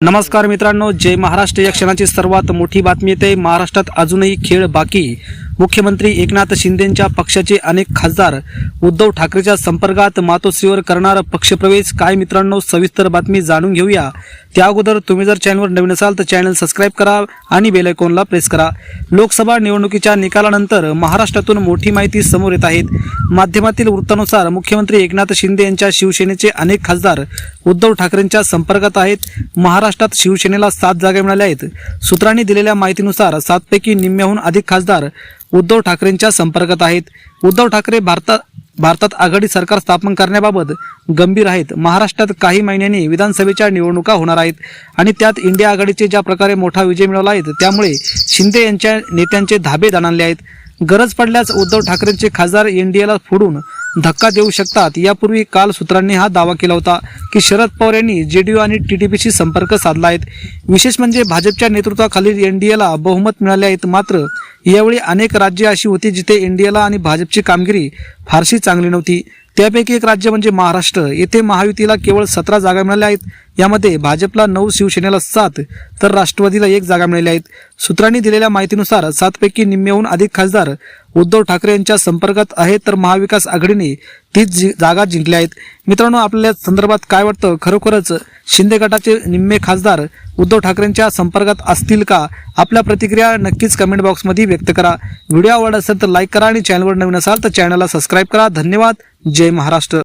नमस्कार मित्रांनो जय महाराष्ट्र या क्षणाची सर्वात मोठी बातमी येते. महाराष्ट्रात अजूनही खेळ बाकी. मुख्यमंत्री एकनाथ शिंदेंच्या पक्षाचे अनेक खासदार उद्धव ठाकरेच्या संपर्कात मातोश्रीवर करणार पक्षप्रवेश काय मित्रांनो? सविस्तर बातमी जाणून घेऊया. त्या अगोदर तुम्ही जर चॅनलवर नवीन असाल तर चॅनल सबस्क्राईब करा आणि बेलायकॉनला प्रेस करा. लोकसभा निवडणुकीच्या निकालानंतर महाराष्ट्रातून मोठी माहिती समोर येत आहेत. माध्यमातील वृत्तानुसार मुख्यमंत्री एकनाथ शिंदे यांच्या शिवसेनेचे अनेक खासदार उद्धव ठाकरेंच्या संपर्कात आहेत. महाराष्ट्रात शिवसेनेला सात जागा मिळाल्या आहेत. सूत्रांनी दिलेल्या माहितीनुसार सातपैकी निम्म्याहून अधिक खासदार उद्धव ठाकरेंच्या संपर्कात आहेत. उद्धव ठाकरे भारतात भारतात आघाडी सरकार स्थापन करण्याबाबत गंभीर आहेत. महाराष्ट्रात काही महिन्यांनी विधानसभेच्या निवडणुका होणार आहेत आणि त्यात इंडिया आघाडीचे ज्या प्रकारे मोठा विजय मिळवला आहे त्यामुळे शिंदे यांच्या नेत्यांचे धाबे दणाणले आहेत. गरज पडल्यास उद्धव ठाकरेंचे खासदार एनडीएला फोडून धक्का देऊ शकतात. यापूर्वी काल सूत्रांनी हा दावा केला होता की शरद पवार यांनी जेडीयू आणि टीडीपीशी संपर्क साधला आहेत विशेष म्हणजे भाजपच्या नेतृत्वाखालील एनडीएला बहुमत मिळाले आहेत मात्र यावेळी अनेक राज्ये अशी होती जिथे एनडीएला आणि भाजपची कामगिरी फारशी चांगली नव्हती. त्यापैकी एक राज्य म्हणजे महाराष्ट्र. येथे महायुतीला केवळ सतरा जागा मिळाल्या आहेत. यामध्ये भाजपला नऊ शिवसेनेला सात तर राष्ट्रवादीला एक जागा मिळाल्या आहेत सूत्रांनी दिलेल्या माहितीनुसार सातपैकी निम्म्याहून अधिक खासदार उद्धव ठाकरे यांच्या संपर्कात आहेत तर महाविकास आघाडीने तीच जागा जिंकल्या आहेत. मित्रांनो आपल्या संदर्भात काय वाटतं? खरोखरच शिंदे गटाचे निम्मे खासदार उद्धव ठाकरेंच्या संपर्कात असतील का? आपल्या प्रतिक्रिया नक्कीच कमेंट बॉक्समध्ये व्यक्त करा. व्हिडिओ आवडत असेल तर लाईक करा आणि चॅनलवर नवीन असाल तर चॅनलला सबस्क्राईब करा. धन्यवाद. जय महाराष्ट्र.